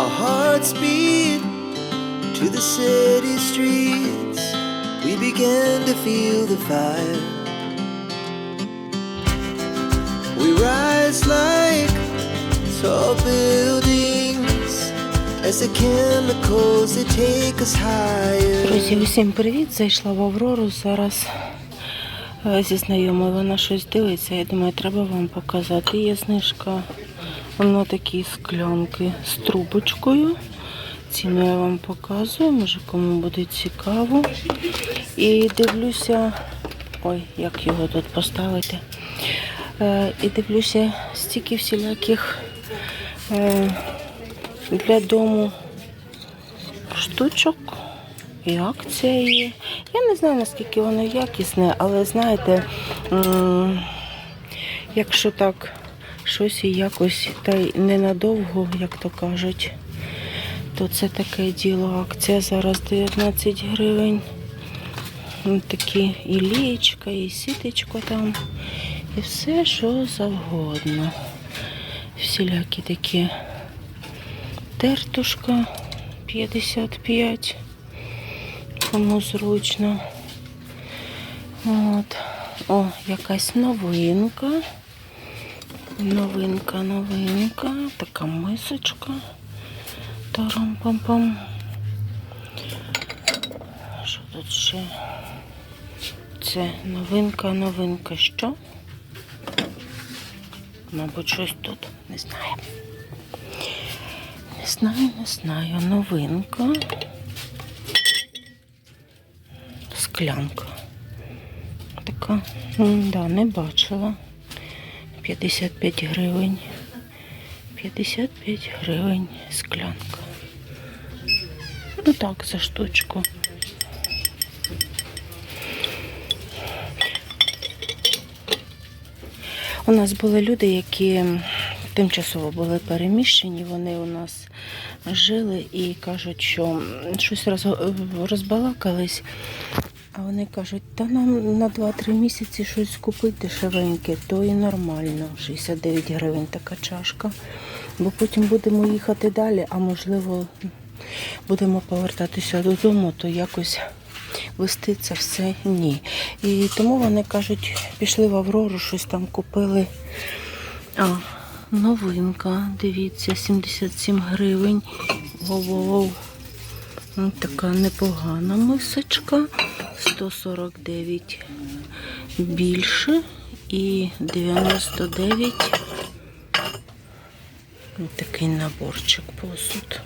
Our hearts beat to the city streets. We began to feel the fire. We rise like tall buildings as the chemicals they take us higher. Друзі, усім привіт! Зайшла в Аврору. Зараз е, зі знайомою вона щось дивиться. Я думаю, треба вам показати. Є знижка на такі склянки з трубочкою. Ціну я вам показую, може кому буде цікаво. І дивлюся, ой, як його тут поставити. Е, І дивлюся стільки всіляких е, для дому штучок. І акція є. Я не знаю, наскільки воно якісне, але знаєте, якщо так щось і якось та й ненадовго, як то кажуть, то це таке діло. Акція зараз 19 гривень. М, Такі і лієчка, і сітечко там, і все, що завгодно. Всілякі такі тертушка 55 кому зручно. От. О, якась новинка. Новинка, новинка. Така мисочка. Тарам-пам-пам. Що тут ще? Це новинка, новинка. Що? Мабуть, щось тут. Не знаю. Не знаю, не знаю. Новинка. Склянка. Така, да, не бачила. 55 гривень. 55 гривень склянка. Ну так, за штучку. У нас були люди, які тимчасово були переміщені, вони у нас жили і кажуть, що щось роз- розбалакались. А вони кажуть, та нам на 2-3 місяці щось купити дешевеньке, то і нормально. 69 гривень така чашка. Бо потім будемо їхати далі, а можливо будемо повертатися додому, то якось вести це все ні. І тому вони кажуть, пішли в Аврору, щось там купили. А, новинка, дивіться, 77 гривень. Воу-воу-воу. Ну, така непогана мисочка. 149 більше і 99. Ось такий наборчик посуд.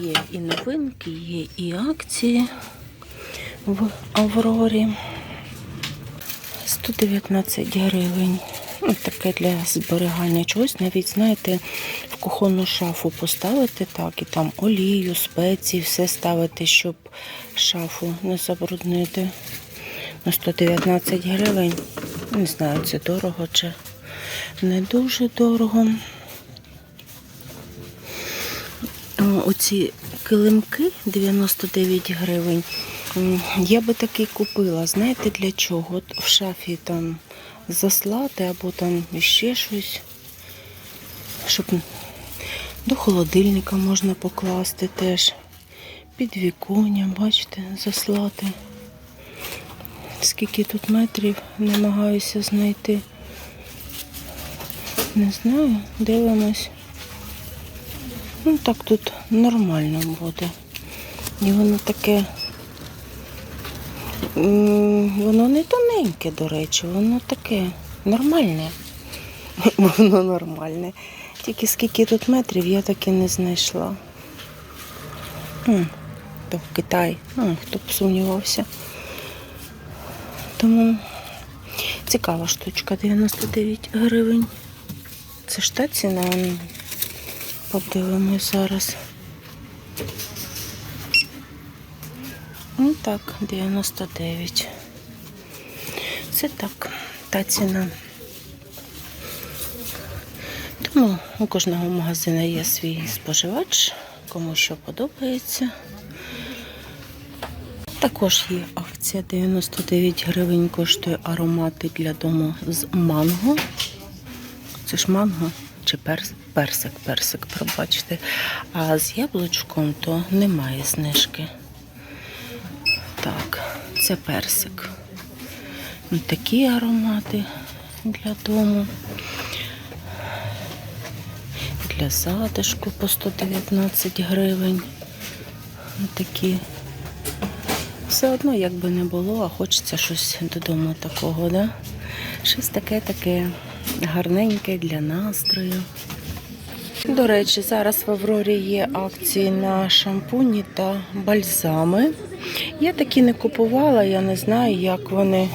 Є і новинки, є і акції в Аврорі. 119 гривень. Ну, таке для зберігання чогось. Навіть, знаєте, в кухонну шафу поставити так, і там олію, спеції, все ставити, щоб шафу не забруднити. На 119 гривень. Не знаю, це дорого чи не дуже дорого. Оці килимки 99 гривень. Я би такий купила. Знаєте для чого? От в шафі там заслати або там ще щось. Щоб до холодильника можна покласти теж. Під віконня, бачите, заслати. Скільки тут метрів намагаюся знайти. Не знаю, дивимось. Ну так тут нормально буде. І воно таке. Воно не тоненьке, до речі, воно таке нормальне. Воно нормальне. Тільки скільки тут метрів я так і не знайшла. То в Китай, ну, хто б сумнівався. Тому цікава штучка, 99 гривень. Це ж та ціна. Подивимось зараз. Ну так, 99. Це так, та ціна. Тому у кожного магазину є свій споживач, кому що подобається. Також є акція 99 гривень коштує аромати для дому з манго. Це ж манго чи перс, персик, персик, пробачте. А з яблучком то немає знижки. Так, це персик. Ось Такі аромати для дому. Для затишку по 119 гривень. Ось Такі. Все одно, як би не було, а хочеться щось додому такого, да? Щось таке-таке гарненьке для настрою. До речі, зараз в Аврорі є акції на шампуні та бальзами. Я такі не купувала, я не знаю, як вони.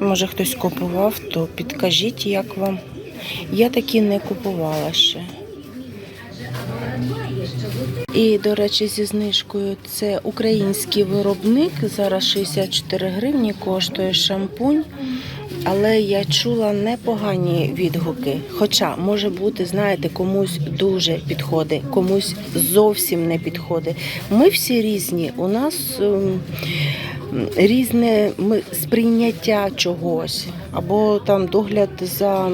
Може хтось купував, то підкажіть, як вам. Я такі не купувала ще. І, до речі, зі знижкою це український виробник. Зараз 64 гривні коштує шампунь. Але я чула непогані відгуки. Хоча може бути, знаєте, комусь дуже підходить, комусь зовсім не підходить. Ми всі різні. У нас ем, різне сприйняття чогось, або там догляд за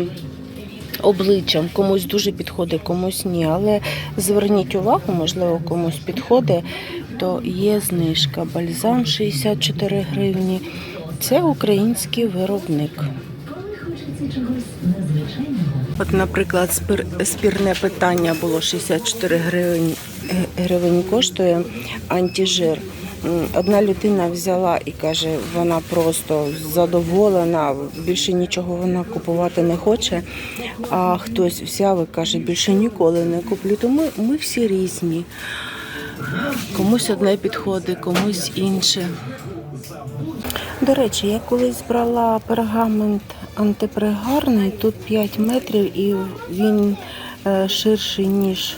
обличчям. Комусь дуже підходить, комусь ні. Але зверніть увагу, можливо, комусь підходить, то є знижка. Бальзам 64 гривні. Це український виробник. От, наприклад, спір, спірне питання було 64 гривень, е, гривень коштує антижир. Одна людина взяла і каже, вона просто задоволена, більше нічого вона купувати не хоче. А хтось взяв і каже, більше ніколи не куплю. Тому ми всі різні. Комусь одне підходить, комусь інше. До речі, я колись брала пергамент антипригарний, тут 5 метрів і він е, ширший, ніж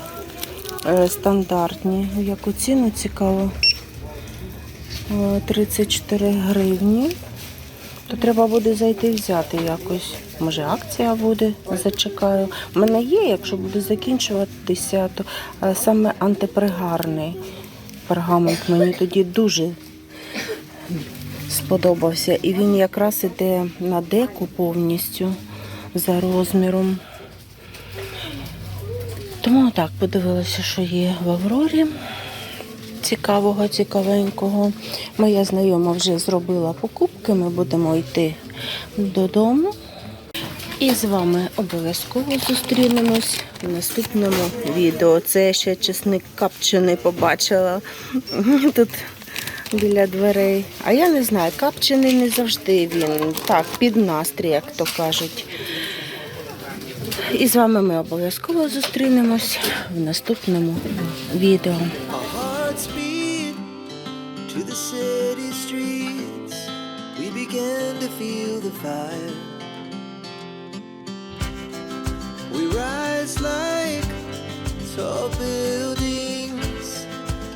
е, стандартні. Яку ціну цікаво? Е, 34 гривні. То треба буде зайти взяти якось. Може акція буде, зачекаю. У мене є, якщо буде закінчуватися, то е, саме антипригарний пергамент мені тоді дуже сподобався. І він якраз іде на деку повністю за розміром. Тому так, подивилася, що є в Аврорі. Цікавого, цікавенького. Моя знайома вже зробила покупки, ми будемо йти додому. І з вами обов'язково зустрінемось в наступному відео. Це я ще чесник капчений побачила тут біля дверей. А я не знаю, капчений не завжди він так, під настрій, як то кажуть. І з вами ми обов'язково зустрінемось в наступному відео. We rise like tall buildings